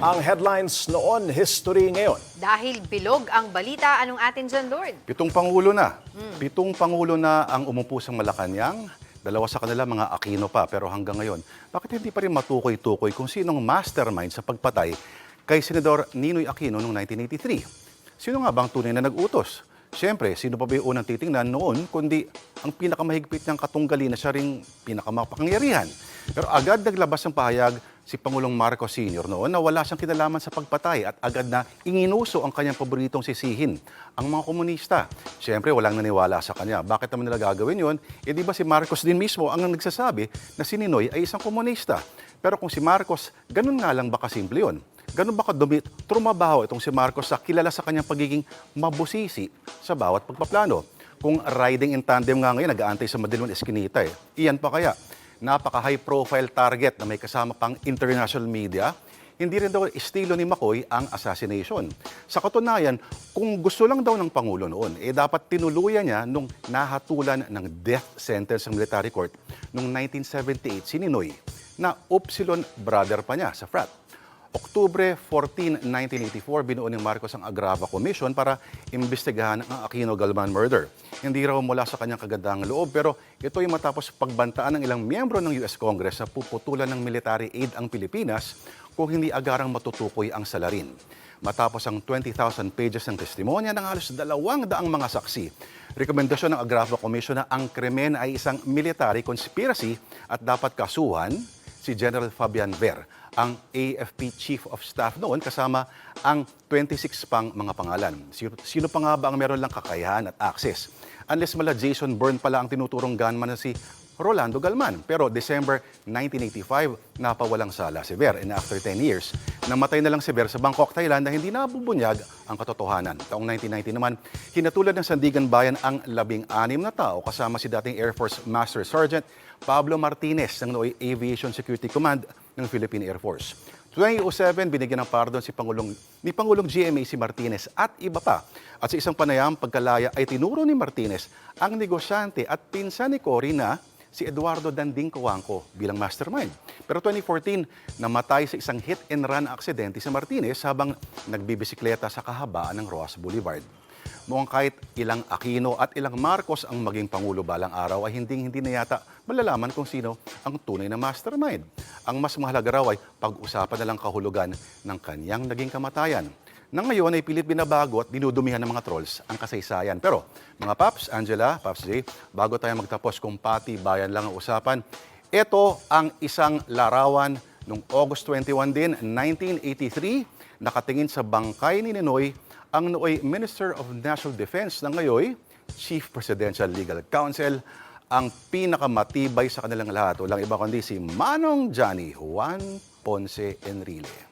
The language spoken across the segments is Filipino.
Ang headlines noon, history ngayon. Dahil bilog ang balita, anong atin dyan, Lord? Pitong pangulo na. Pitong pangulo na ang umupo sa Malacanang. Dalawa sa kanila mga Aquino pa. Pero hanggang ngayon, bakit hindi pa rin matukoy-tukoy kung sinong mastermind sa pagpatay kay Senador Ninoy Aquino noong 1983? Sino nga bang tunay na nag-utos? Siyempre, sino pa ba yung unang titingnan noon kundi ang pinakamahigpit niyang katunggali na siya ring pinakamapangyarihan. Pero agad naglabas ng pahayag si Pangulong Marcos Sr. noon na wala siyang kinalaman sa pagpatay at agad na inginuso ang kanyang paboritong sisihin, ang mga komunista. Siyempre, walang naniwala sa kanya. Bakit naman nila gagawin yon? Eh di ba si Marcos din mismo ang nagsasabi na si Ninoy ay isang komunista. Pero kung si Marcos, ganun nga lang ba kasimple yun? Ganun ba kadumi, trumabaho itong si Marcos sa kilala sa kanyang pagiging mabusisi sa bawat pagpaplano? Kung riding in tandem nga ngayon, nag-aantay sa Madilimon Eskinita eh. Iyan pa kaya? Napaka-high profile target na may kasama pang international media, hindi rin daw estilo ni McCoy ang assassination. Sa katunayan, kung gusto lang daw ng Pangulo noon, eh dapat tinuluyan niya nung nahatulan ng death sentence ng military court noong 1978 si Ninoy na Upsilon brother pa niya sa frat. Oktubre 14, 1984, binuo ni Marcos ang Agrava Commission para imbestigahan ang Aquino Galman murder. Hindi raw mula sa kanyang kagandang loob pero ito ay matapos pagbantaan ng ilang miyembro ng US Congress na puputulan ng military aid ang Pilipinas kung hindi agarang matutukoy ang salarin. Matapos ang 20,000 pages ng testimonya ng halos dalawang daang mga saksi, rekomendasyon ng Agrava Commission na ang krimen ay isang military conspiracy at dapat kasuhan si General Fabian Ver, ang AFP Chief of Staff noon kasama ang 26 pang mga pangalan. Sino, pa nga ba ang meron lang kakayahan at access? Unless mala Jason Byrne pala ang tinuturong gunman na si Rolando Galman. Pero December 1985, napawalang sala si Ver. And after 10 years, namatay na lang si Ver sa Bangkok, Thailand na hindi nabubunyag ang katotohanan. Taong 1990 naman, hinatulad ng Sandigan Bayan ang labing-anim na tao kasama si dating Air Force Master Sergeant Pablo Martinez ng Nooy Aviation Security Command ng Philippine Air Force. 2007, binigyan ng pardon si Pangulong, ni Pangulong GMA si Martinez at iba pa. At sa isang panayam, pagkalaya ay tinuro ni Martinez ang negosyante at pinsan ni Cory na si Eduardo Danding Coangco bilang mastermind. Pero 2014, namatay sa isang hit-and-run aksidente si Martinez habang nagbibisikleta sa kahabaan ng Roas Boulevard. Mukhang kahit ilang Aquino at ilang Marcos ang maging Pangulo balang araw ay hindi-hindi na yata malalaman kung sino ang tunay na mastermind. Ang mas mahalaga raw ay pag-usapan na lang kahulugan ng kanyang naging kamatayan. Na ngayon ay pilit binabago at dinudumihan ng mga trolls ang kasaysayan. Pero mga Paps, Angela, Paps J, bago tayo magtapos kung pati bayan lang ang usapan, ito ang isang larawan noong August 21 din, 1983, nakatingin sa bangkay ni Ninoy ang nooy Minister of National Defense na ngayon Chief Presidential Legal Counsel, ang pinakamatibay sa kanilang lahat. Walang iba kundi si Manong Johnny Juan Ponce Enrile.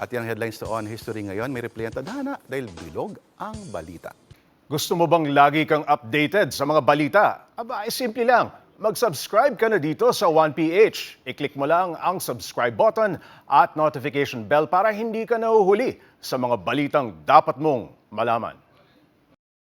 At yung headlines to on history ngayon, may replay ang tadhana dahil bilog ang balita. Gusto mo bang lagi kang updated sa mga balita? Aba, ay simple lang. Mag-subscribe ka na dito sa 1PH. I-click mo lang ang subscribe button at notification bell para hindi ka nahuhuli sa mga balitang dapat mong malaman.